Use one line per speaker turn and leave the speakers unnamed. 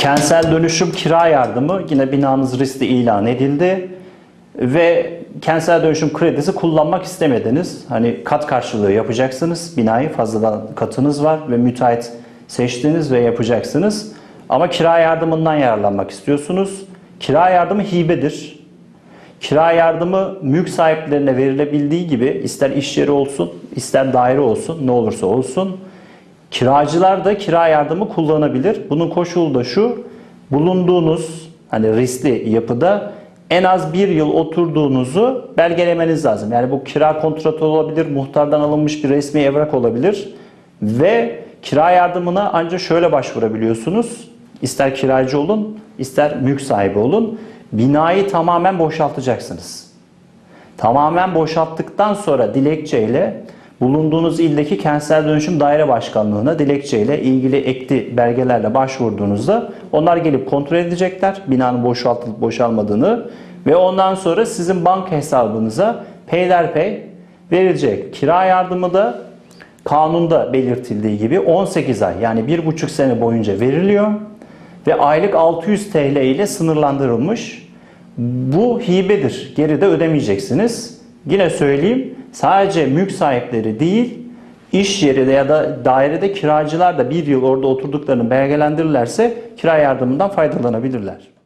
Kentsel dönüşüm kira yardımı yine binanız riskli ilan edildi ve kentsel dönüşüm kredisi kullanmak istemediniz. Hani kat karşılığı yapacaksınız. Binayı fazladan katınız var ve müteahhit seçtiniz ve yapacaksınız. Ama kira yardımından yararlanmak istiyorsunuz. Kira yardımı hibedir. Kira yardımı mülk sahiplerine verilebildiği gibi ister iş yeri olsun, ister daire olsun, ne olursa olsun kiracılar da kira yardımı kullanabilir. Bunun koşulu da şu, bulunduğunuz hani riskli yapıda en az bir yıl oturduğunuzu belgelemeniz lazım. Yani bu kira kontratı olabilir, muhtardan alınmış bir resmi evrak olabilir ve kira yardımına ancak şöyle başvurabiliyorsunuz. İster kiracı olun, ister mülk sahibi olun. Binayı tamamen boşaltacaksınız. Tamamen boşalttıktan sonra dilekçeyle bulunduğunuz ildeki kentsel dönüşüm daire başkanlığına dilekçeyle ilgili ekli belgelerle başvurduğunuzda onlar gelip kontrol edecekler binanın boşaltılıp boşalmadığını ve ondan sonra sizin banka hesabınıza peyderpey verilecek. Kira yardımı da kanunda belirtildiği gibi 18 ay yani 1,5 sene boyunca veriliyor ve aylık 600 TL ile sınırlandırılmış. Bu hibedir. Geride ödemeyeceksiniz. Yine söyleyeyim sadece mülk sahipleri değil iş yeri ya da dairede kiracılar da bir yıl orada oturduklarını belgelendirirlerse kira yardımından faydalanabilirler.